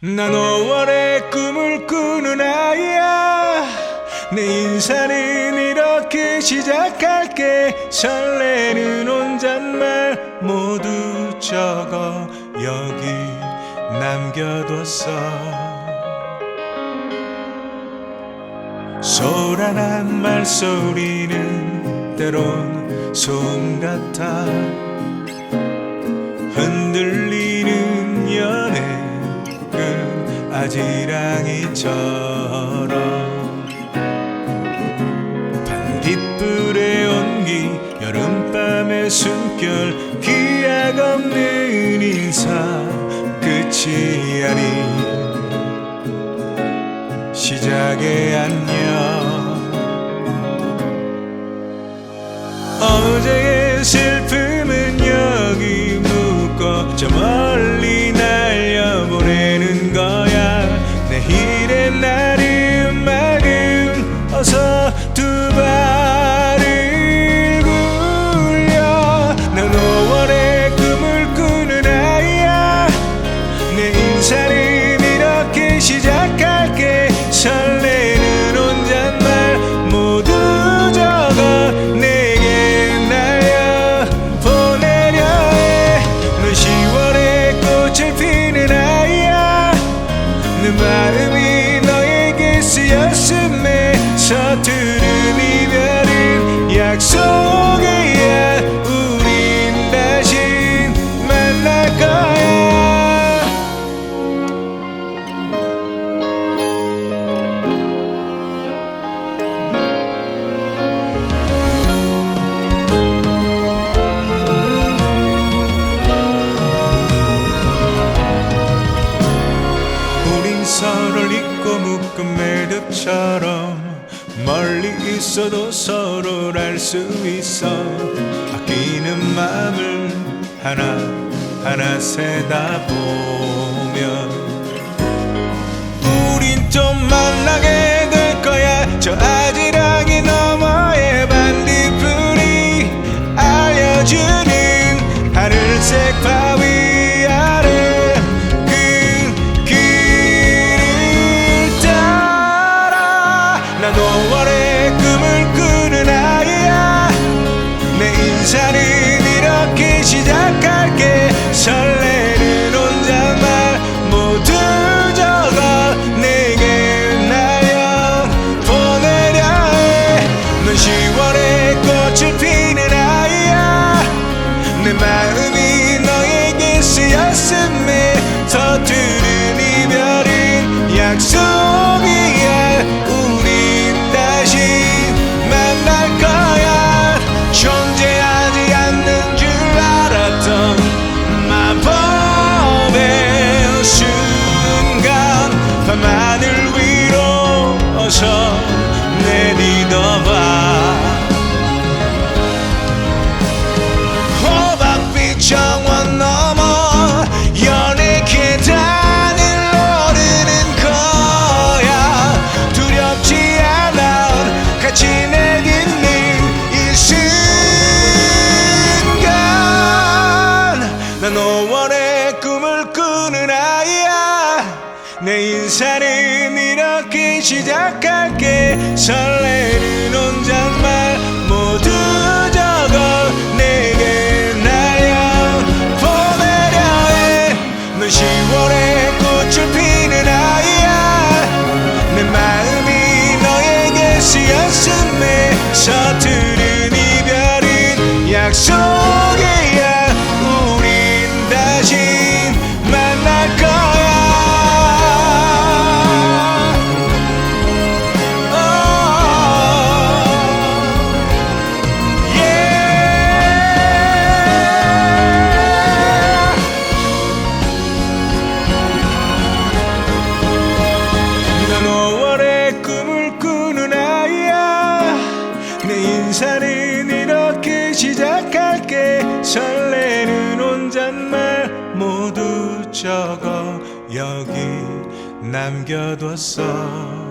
난 5월의 꿈을 꾸는 아이야. 내 인사는 이렇게 시작할게. 설레는 혼잣말 모두 적어 여기 남겨뒀어. 소란한 말소리는 때론 소음 같아. 흔들 아지랑이처럼 반딧불의 온기 여름밤의 숨결 기약 없는 인사 끝이 아닌 시작의 안녕 두 발을 굴려 난 5월의 꿈을 꾸는 아이야. 내 인사는 이렇게 시작할게. 설레는 혼잣말 모두 적어 내게 날려 보내려 해넌 10월의 꽃을 피는 아이야. 내 마음이 너에게 쓰였음에 서투른 이별은 약속이야 우린 다시 만날 거야. 우린 서로를 잊고 묶은 매듭처럼 멀리 있어도 서로를 알 수 있어. 아끼는 마음을 하나 하나 세다 보면 우린 또 만나게 될 거야. 저 아지랑이 너머의 반딧불이 알려주는 하늘색 바 내 마음이 너에게 쓰였음에 서투른 이별은 약속이 난 5월의 꿈을 꾸는 아이야. 내 인사는 이렇게 시작할게. 설레는 혼잣말 모두 적어 내게 날려 보내려 해넌 10월의 꽃을 피는 아이야. 내 마음이 너에게 쓰였음에 서투른 이별은 약속 인사는 이렇게 시작할게. 설레는 혼잣말 모두 적어 여기 남겨뒀어